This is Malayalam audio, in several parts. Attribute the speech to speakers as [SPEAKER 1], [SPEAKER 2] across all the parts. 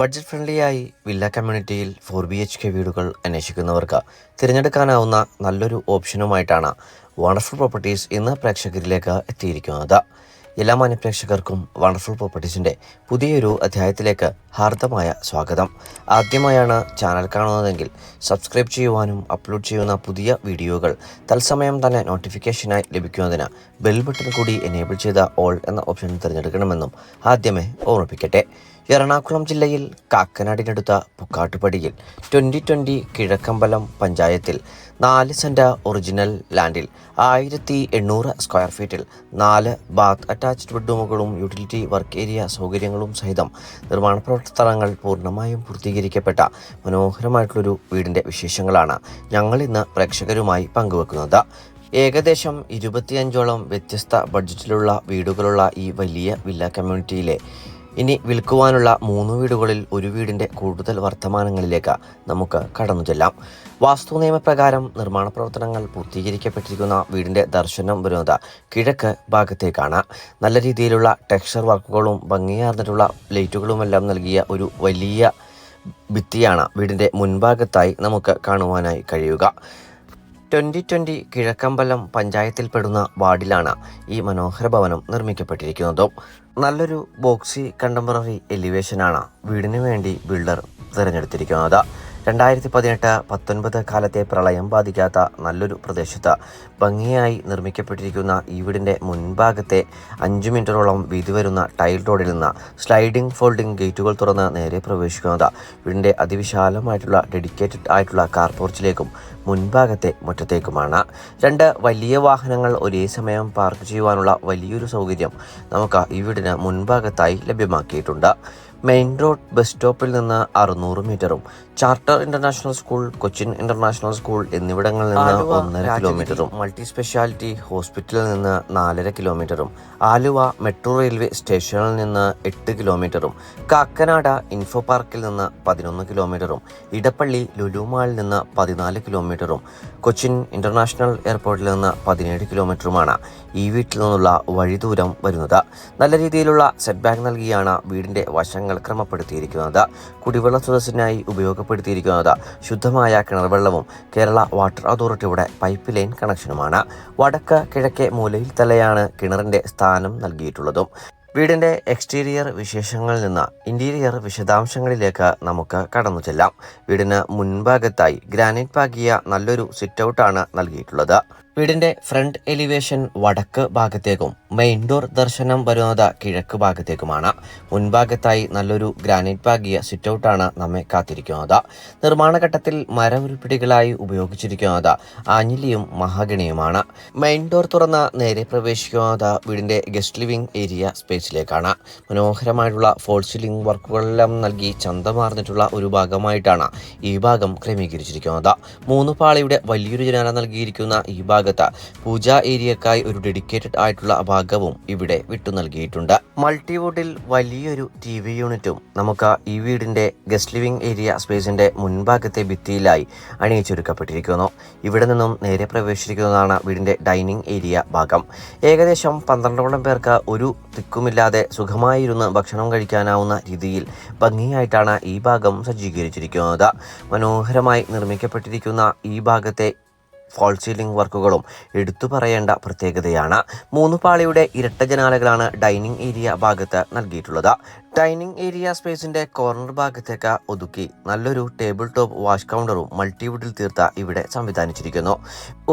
[SPEAKER 1] ബഡ്ജറ്റ് ഫ്രണ്ട്ലിയായി വില്ല കമ്മ്യൂണിറ്റിയിൽ ഫോർ ബി എച്ച് കെ വീടുകൾ അന്വേഷിക്കുന്നവർക്ക് തിരഞ്ഞെടുക്കാനാവുന്ന നല്ലൊരു ഓപ്ഷനുമായിട്ടാണ് വണ്ടർഫുൾ പ്രോപ്പർട്ടീസ് ഇന്ന് പ്രേക്ഷകരിലേക്ക് എത്തിയിരിക്കുന്നത്. എല്ലാ മാന്യപ്രേക്ഷകർക്കും വണ്ടർഫുൾ പ്രോപ്പർട്ടീസിന്റെ പുതിയൊരു അധ്യായത്തിലേക്ക് ഹാർദമായ സ്വാഗതം. ആദ്യമായാണ് ചാനൽ കാണുന്നതെങ്കിൽ സബ്സ്ക്രൈബ് ചെയ്യുവാനും അപ്ലോഡ് ചെയ്യുന്ന പുതിയ വീഡിയോകൾ തത്സമയം തന്നെ നോട്ടിഫിക്കേഷനായി ലഭിക്കുന്നതിന് ബെൽ ബട്ടൺ കൂടി എനേബിൾ ചെയ്ത ഓൾ എന്ന ഓപ്ഷൻ തിരഞ്ഞെടുക്കണമെന്നും ആദ്യമേ ഓർമ്മിപ്പിക്കട്ടെ. എറണാകുളം ജില്ലയിൽ കാക്കനാടിനടുത്ത പുക്കാട്ടുപടിയിൽ ട്വന്റി ട്വന്റി കിഴക്കമ്പലം പഞ്ചായത്തിൽ നാല് സെന്റ ഒറിജിനൽ ലാൻഡിൽ ആയിരത്തി എണ്ണൂറ് സ്ക്വയർ ഫീറ്റിൽ നാല് ബാത്ത് അറ്റാച്ച്ഡ് ബെഡ്റൂമുകളും യൂട്ടിലിറ്റി വർക്ക് ഏരിയ സൗകര്യങ്ങളും സഹിതം നിർമ്മാണ പ്രവർത്തനങ്ങൾ പൂർണമായും പൂർത്തീകരിക്കപ്പെട്ട മനോഹരമായിട്ടുള്ളൊരു വീടിന്റെ വിശേഷങ്ങളാണ് ഞങ്ങൾ ഇന്ന് പ്രേക്ഷകരുമായി പങ്കുവെക്കുന്നത്. ഏകദേശം ഇരുപത്തിയഞ്ചോളം വ്യത്യസ്ത ബഡ്ജറ്റിലുള്ള വീടുകളുള്ള ഈ വലിയ വില്ല കമ്മ്യൂണിറ്റിയിലെ ഇനി വിൽക്കുവാനുള്ള മൂന്ന് വീടുകളിൽ ഒരു വീടിന്റെ കൂടുതൽ വർത്തമാനങ്ങളിലേക്ക് നമുക്ക് കടന്നു ചെല്ലാം. വാസ്തു നിയമപ്രകാരം നിർമ്മാണ പ്രവർത്തനങ്ങൾ പൂർത്തീകരിക്കപ്പെട്ടിരിക്കുന്ന വീടിന്റെ ദർശനം വരുന്നത് കിഴക്ക് ഭാഗത്തേക്കാണ്. നല്ല രീതിയിലുള്ള ടെക്സ്ചർ വർക്കുകളും ഭംഗിയാർന്നിട്ടുള്ള ലൈറ്റുകളുമെല്ലാം നൽകിയ ഒരു വലിയ ഭിത്തിയാണ് വീടിന്റെ മുൻഭാഗത്തായി നമുക്ക് കാണുവാനായി കഴിയുക. ട്വന്റി ട്വന്റി കിഴക്കമ്പലം പഞ്ചായത്തിൽപ്പെടുന്ന വാർഡിലാണ് ഈ മനോഹര ഭവനം നിർമ്മിക്കപ്പെട്ടിരിക്കുന്നതും. നല്ലൊരു ബോക്സി കണ്ടംപററി എലിവേഷനാണ് വീടിന് വേണ്ടി ബിൽഡർ തിരഞ്ഞെടുത്തിരിക്കുന്നത്. രണ്ടായിരത്തി പതിനെട്ട് പത്തൊൻപത് കാലത്തെ പ്രളയം ബാധിക്കാത്ത നല്ലൊരു പ്രദേശത്ത് ഭംഗിയായി നിർമ്മിക്കപ്പെട്ടിരിക്കുന്ന ഈ വീടിന്റെ മുൻഭാഗത്തെ അഞ്ച് മിനിറ്ററോളം വീതി വരുന്ന ടൈൽ റോഡിൽ നിന്ന് സ്ലൈഡിംഗ് ഫോൾഡിംഗ് ഗേറ്റുകൾ തുറന്ന് നേരെ പ്രവേശിക്കുന്നത് വീടിന്റെ അതിവിശാലമായിട്ടുള്ള ഡെഡിക്കേറ്റഡ് ആയിട്ടുള്ള കാർ പോർച്ചിലേക്കും മുൻഭാഗത്തെ മുറ്റത്തേക്കുമാണ്. രണ്ട് വലിയ വാഹനങ്ങൾ ഒരേ സമയം പാർക്ക് ചെയ്യുവാനുള്ള വലിയൊരു സൗകര്യം നമുക്ക് ഈ വീടിന് മുൻഭാഗത്തായി ലഭ്യമാക്കിയിട്ടുണ്ട്. മെയിൻ റോഡ് ബസ് സ്റ്റോപ്പിൽ നിന്ന് അറുന്നൂറ് മീറ്ററും charter international school Cochin international school എന്നിവിടങ്ങളിൽ നിന്ന് ഒന്നര കിലോമീറ്ററും മൾട്ടി സ്പെഷ്യാലിറ്റി ഹോസ്പിറ്റലിൽ നിന്ന് നാലര കിലോമീറ്ററും ആലുവ മെട്രോ റെയിൽവേ സ്റ്റേഷനിൽ നിന്ന് എട്ട് കിലോമീറ്ററും കാക്കനാട ഇൻഫോ പാർക്കിൽ നിന്ന് പതിനൊന്ന് കിലോമീറ്ററും ഇടപ്പള്ളി ലുലുമാളിൽ നിന്ന് പതിനാല് കിലോമീറ്ററും കൊച്ചിൻ ഇന്റർനാഷണൽ എയർപോർട്ടിൽ നിന്ന് പതിനേഴ് കിലോമീറ്ററുമാണ് ഈ വീട്ടിൽ നിന്നുള്ള വഴിദൂരം വരുന്നത്. നല്ല രീതിയിലുള്ള സെറ്റ് ബാക്ക് നൽകിയാണ് വീടിന്റെ വശങ്ങൾ ക്രമപ്പെടുത്തിയിരിക്കുന്നത്. കുടിവെള്ള സ്രോതസ്സിനായി ഉപയോഗപ്പെടുത്തിയിരിക്കുന്നത്. ശുദ്ധമായ കിണർവെള്ളവും കേരള വാട്ടർ അതോറിറ്റിയുടെ പൈപ്പ് ലൈൻ കണക്ഷനുമാണ്. വടക്ക് കിഴക്കേ മൂലയിൽ തലയാണ് കിണറിന്റെ സ്ഥാനം നൽകിയിട്ടുള്ളതും. വീടിന്റെ എക്സ്റ്റീരിയർ വിശേഷങ്ങളിൽ നിന്ന് ഇന്റീരിയർ വിശദാംശങ്ങളിലേക്ക് നമുക്ക് കടന്നു ചെല്ലാം. വീടിന് മുൻഭാഗത്തായി ഗ്രാനൈറ്റ് പാകിയ നല്ലൊരു സിറ്റ് ഔട്ടാണ് നൽകിയിട്ടുള്ളത്. വീടിന്റെ ഫ്രണ്ട് എലിവേഷൻ വടക്ക് ഭാഗത്തേക്കും മെയിൻ ഡോർ ദർശനം വരുന്നത് കിഴക്ക് ഭാഗത്തേക്കുമാണ്. മുൻഭാഗത്തായി നല്ലൊരു ഗ്രാനൈറ്റ് പാകിയ സിറ്റ് ഔട്ടാണ് നമ്മെ കാത്തിരിക്കുന്നത്. നിർമ്മാണ ഘട്ടത്തിൽ മരഉരുപ്പിടികളായി ഉപയോഗിച്ചിരിക്കുന്നത് ആഞ്ഞിലിയും മഹാഗണിയുമാണ്. മെയിൻ ഡോർ തുറന്ന് നേരെ പ്രവേശിക്കുന്നത് വീടിന്റെ ഗസ്റ്റ് ലിവിംഗ് ഏരിയ സ്പേസിലേക്കാണ് മനോഹരമായിട്ടുള്ള ഫോൾ സീലിംഗ് വർക്കുകളെല്ലാം നൽകി ചന്തമാർന്നിട്ടുള്ള ഒരു ഭാഗമായിട്ടാണ് ഈ ഭാഗം ക്രമീകരിച്ചിരിക്കുന്നത്. മൂന്ന് പാളിയുടെ വലിയൊരു ജനാല നൽകിയിരിക്കുന്ന ഈ ഭാഗത്ത് പൂജാ ഏരിയക്കായി ഒരു ഡെഡിക്കേറ്റഡ് ആയിട്ടുള്ള ഭാഗവും ഇവിടെ വിട്ടു നൽകിയിട്ടുണ്ട്. മൾട്ടിവുഡിൽ വലിയൊരു ടി വി യൂണിറ്റും നമുക്ക് ഈ വീടിന്റെ ഗസ്റ്റ് ലിവിംഗ് ഏരിയ സ്പേസിന്റെ മുൻഭാഗത്തെ ഭിത്തിയിലായി അണിയിച്ചൊരുക്കപ്പെട്ടിരിക്കുന്നു. ഇവിടെ നിന്നും നേരെ പ്രവേശിക്കുന്നതാണ് വീടിന്റെ ഡൈനിങ് ഏരിയ ഭാഗം. ഏകദേശം പന്ത്രണ്ടോളം പേർക്ക് ഒരു തിക്കുമില്ലാതെ സുഖമായിരുന്ന് ഭക്ഷണം കഴിക്കാനാവുന്ന രീതിയിൽ ഭംഗിയായിട്ടാണ് ഈ ഭാഗം സജ്ജീകരിച്ചിരിക്കുന്നത്. മനോഹരമായി നിർമ്മിക്കപ്പെട്ടിരിക്കുന്ന ഈ ഭാഗത്തെ ഫോൾ സീലിംഗ് വർക്കുകളും എടുത്തു പറയേണ്ട പ്രത്യേകതയാണ്. മൂന്ന് പാളിയുടെ ഇരട്ട ജനാലകളാണ് ഡൈനിങ് ഏരിയ ഭാഗത്ത് നൽകിയിട്ടുള്ളത്. ഡൈനിങ് ഏരിയ സ്പേസിന്റെ കോർണർ ഭാഗത്തേക്ക് ഒതുക്കി നല്ലൊരു ടേബിൾ ടോപ്പ് വാഷ് കൗണ്ടറും മൾട്ടിവുഡിൽ തീർത്ത ഇവിടെ സംവിധാനിച്ചിരിക്കുന്നു.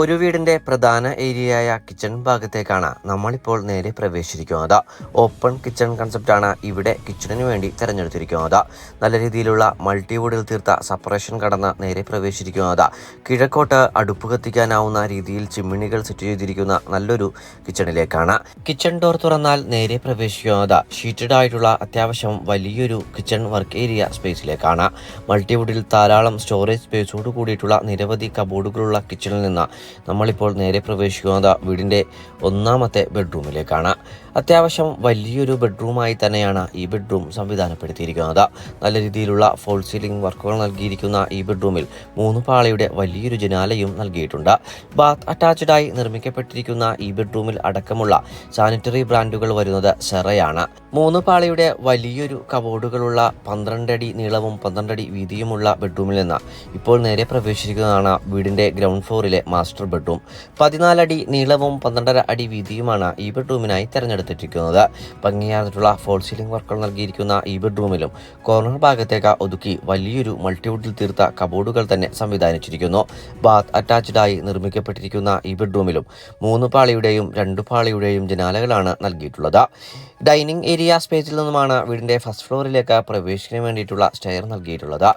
[SPEAKER 1] ഒരു വീടിന്റെ പ്രധാന ഏരിയയായ കിച്ചൺ ഭാഗത്തേക്കാണ് നമ്മളിപ്പോൾ നേരെ പ്രവേശിച്ചിരിക്കുന്നത്. ഓപ്പൺ കിച്ചൺ കൺസെപ്റ്റാണ് ഇവിടെ കിച്ചണിന് വേണ്ടി തിരഞ്ഞെടുത്തിരിക്കുന്നത്. നല്ല രീതിയിലുള്ള മൾട്ടിവുഡിൽ തീർത്ത സെപ്പറേഷൻ കടന്ന് നേരെ പ്രവേശിച്ചിരിക്കുന്നത്. കിഴക്കോട്ട് അടുപ്പ് കത്തിക്കാനാവുന്ന രീതിയിൽ ചിമ്മിണികൾ സെറ്റ് ചെയ്തിരിക്കുന്ന നല്ലൊരു കിച്ചണിലേക്കാണ്. കിച്ചൺ ഡോർ തുറന്നാൽ നേരെ പ്രവേശിക്കുന്നത്. ഷീറ്റഡ് ആയിട്ടുള്ള അത്യാവശ്യം വലിയൊരു കിച്ചൺ വർക്ക് ഏരിയ സ്പേസിലേക്കാണ് മൾട്ടിവുഡിൽ ധാരാളം സ്റ്റോറേജ് സ്പേസോട് കൂടിയിട്ടുള്ള നിരവധി കബോർഡുകളുള്ള കിച്ചണിൽ നിന്ന് നമ്മളിപ്പോൾ നേരെ പ്രവേശിക്കുന്നത് വീടിന്റെ ഒന്നാമത്തെ ബെഡ്റൂമിലേക്കാണ് അത്യാവശ്യം വലിയൊരു ബെഡ്റൂമായി തന്നെയാണ് ഈ ബെഡ്റൂം സംവിധാനപ്പെടുത്തിയിരിക്കുന്നത്. നല്ല രീതിയിലുള്ള ഫോൾ സീലിംഗ് വർക്കുകൾ നൽകിയിരിക്കുന്ന ഈ ബെഡ്റൂമിൽ മൂന്ന് പാളയുടെ വലിയൊരു ജനാലയും നൽകിയിട്ടുണ്ട്. ബാത്ത് അറ്റാച്ച്ഡായി നിർമ്മിക്കപ്പെട്ടിരിക്കുന്ന ഈ ബെഡ്റൂമിൽ അടക്കമുള്ള സാനിറ്ററി ബ്രാൻഡുകൾ വരുന്നത് സെറയാണ്. മൂന്ന് പാളയുടെ വലിയൊരു കബോർഡുകളുള്ള പന്ത്രണ്ടടി നീളവും പന്ത്രണ്ടടി വീതിയുമുള്ള ബെഡ്റൂമിൽ നിന്ന് ഇപ്പോൾ നേരെ പ്രവേശിക്കുന്നതാണ് വീടിന്റെ ഗ്രൗണ്ട് ഫ്ലോറിലെ മാസ്റ്റർ ബെഡ്റൂം പതിനാലടി നീളവും പന്ത്രണ്ടര അടി വീതിയുമാണ് ഈ ബെഡ്റൂമിനായി തിരഞ്ഞെടുത്തിരിക്കുന്നത് ഭംഗിയാർന്നിട്ടുള്ള ഫോൾ സീലിംഗ് വർക്കുകൾ നൽകിയിരിക്കുന്ന ഈ ബെഡ്റൂമിലും കോർണർ ഭാഗത്തേക്ക് ഒതുക്കി വലിയൊരു മൾട്ടിവുഡിൽ തീർത്ത കബോർഡുകൾ തന്നെ സംവിധാനിച്ചിരിക്കുന്നു. ബാത്ത് അറ്റാച്ച്ഡായി നിർമ്മിക്കപ്പെട്ടിരിക്കുന്ന ഈ ബെഡ്റൂമിലും മൂന്ന് പാളിയുടെയും രണ്ട് പാളിയുടെയും ജനാലകളാണ് നൽകിയിട്ടുള്ളത്. ഡൈനിങ് ഏരിയ സ്പേസിൽ നിന്നുമാണ് വീടിന്റെ ഫസ്റ്റ് ഫ്ലോറിലേക്ക് പ്രവേശിക്കാൻ വേണ്ടിയിട്ടുള്ള സ്റ്റെയർ നൽകിയിട്ടുള്ളത്.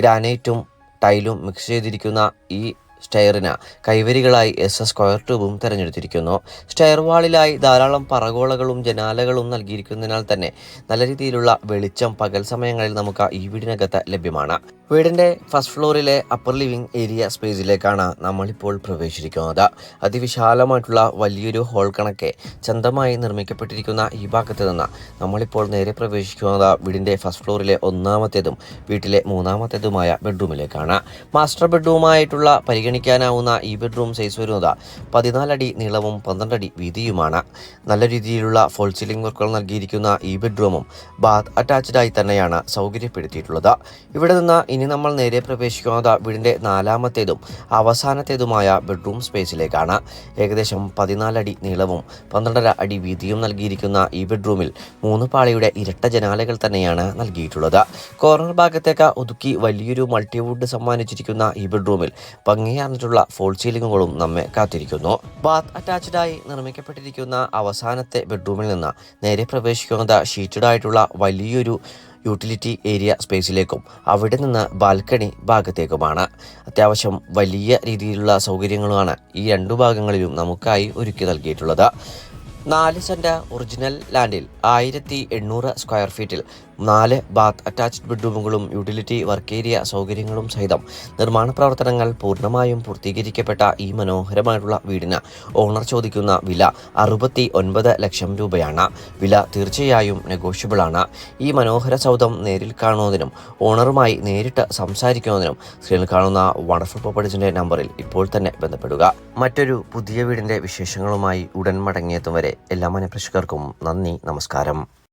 [SPEAKER 1] ഗ്രാനൈറ്റും ടൈലും മിക്സ് ചെയ്തിരിക്കുന്ന ഈ സ്റ്റെയറിന് കൈവരികളായി എസ് എസ് സ്ക്വയർ ട്യൂബും തിരഞ്ഞെടുത്തിരിക്കുന്നു. സ്റ്റെയർ വാളിലായി ധാരാളം പറകോളകളും ജനാലകളും നൽകിയിരിക്കുന്നതിനാൽ തന്നെ നല്ല രീതിയിലുള്ള വെളിച്ചം പകൽ സമയങ്ങളിൽ നമുക്ക് ഈ വീടിനകത്ത് ലഭ്യമാണ്. വീടിന്റെ ഫസ്റ്റ് ഫ്ലോറിലെ അപ്പർ ലിവിംഗ് ഏരിയ സ്പേസിലേക്കാണ് നമ്മളിപ്പോൾ പ്രവേശിച്ചിരിക്കുന്നത്. അതിവിശാലമായിട്ടുള്ള വലിയൊരു ഹോൾ കണക്കെ ചന്തമായി നിർമ്മിക്കപ്പെട്ടിരിക്കുന്ന ഈ ഭാഗത്ത് നിന്ന് നമ്മളിപ്പോൾ നേരെ പ്രവേശിക്കുന്നത് വീടിന്റെ ഫസ്റ്റ് ഫ്ലോറിലെ ഒന്നാമത്തേതും വീട്ടിലെ മൂന്നാമത്തേതുമായ ബെഡ്റൂമിലേക്കാണ് മാസ്റ്റർ ബെഡ്റൂമായിട്ടുള്ള പരിഗണിക്കാനാവുന്ന ഈ ബെഡ്റൂം സൈസ് വരുന്നത് പതിനാലടി നീളവും പന്ത്രണ്ടടി വീതിയുമാണ്. നല്ല രീതിയിലുള്ള ഫോൾ സീലിംഗ് വർക്കുകൾ നൽകിയിരിക്കുന്ന ഈ ബെഡ്റൂമും ബാത്ത് അറ്റാച്ച്ഡായി തന്നെയാണ് സൗകര്യപ്പെടുത്തിയിട്ടുള്ളത്. ഇവിടെ നിന്ന് ഇനി നമ്മൾ നേരെ പ്രവേശിക്കുന്നത് വീടിന്റെ നാലാമത്തേതും അവസാനത്തേതുമായ ബെഡ്റൂം സ്പേസിലേക്കാണ് ഏകദേശം പതിനാലടി നീളവും പന്ത്രണ്ടര അടി വീതിയും നൽകിയിരിക്കുന്ന ഈ ബെഡ്റൂമിൽ മൂന്ന് പാളിയുടെ ഇരട്ട ജനാലകൾ തന്നെയാണ് നൽകിയിട്ടുള്ളത്. കോർണർ ഭാഗത്തേക്ക് ഒതുക്കി വലിയൊരു മൾട്ടിവുഡ് സമ്മാനിച്ചിരിക്കുന്ന ഈ ബെഡ്റൂമിൽ ഭംഗിയാർന്നിട്ടുള്ള ഫോൾ സീലിംഗുകളും നമ്മെ കാത്തിരിക്കുന്നു. ബാത്ത് അറ്റാച്ച്ഡായി നിർമ്മിക്കപ്പെട്ടിരിക്കുന്ന അവസാനത്തെ ബെഡ്റൂമിൽ നിന്ന് നേരെ പ്രവേശിക്കുന്നത് ഷീറ്റഡ് ആയിട്ടുള്ള വലിയൊരു യൂട്ടിലിറ്റി ഏരിയ സ്പേസിലേക്കും അവിടെ നിന്ന് ബാൽക്കണി ഭാഗത്തേക്കുമാണ്. അത്യാവശ്യം വലിയ രീതിയിലുള്ള സൗകര്യങ്ങളുമാണ് ഈ രണ്ടു ഭാഗങ്ങളിലും നമുക്കായി ഒരുക്കി നൽകിയിട്ടുള്ളത്. നാല് സെന്റ് ഒറിജിനൽ ലാൻഡിൽ ആയിരത്തി എണ്ണൂറ് സ്ക്വയർ ഫീറ്റിൽ നാല് ബാത്ത് അറ്റാച്ച്ഡ് ബെഡ്റൂമുകളും യൂട്ടിലിറ്റി വർക്ക് ഏരിയ സൗകര്യങ്ങളും സഹിതം നിർമ്മാണ പ്രവർത്തനങ്ങൾ പൂർണമായും പൂർത്തീകരിക്കപ്പെട്ട ഈ മനോഹരമായിട്ടുള്ള വീടിന് ഓണർ ചോദിക്കുന്ന വില അറുപത്തി ഒൻപത് ലക്ഷം രൂപയാണ്. വില തീർച്ചയായും നെഗോഷ്യബിൾ ആണ്. ഈ മനോഹര സൗദം നേരിൽ കാണുന്നതിനും ഓണറുമായി നേരിട്ട് സംസാരിക്കുന്നതിനും സ്ക്രീനിൽ കാണുന്ന വണ്ടർഫുൾ പ്രോപ്പർട്ടീസിന്റെ നമ്പറിൽ ഇപ്പോൾ തന്നെ ബന്ധപ്പെടുക. മറ്റൊരു പുതിയ വീടിന്റെ വിശേഷങ്ങളുമായി ഉടൻ മടങ്ങിയെത്തും വരെ എല്ലാ മനഃപ്രേക്ഷകർക്കും നന്ദി നമസ്കാരം.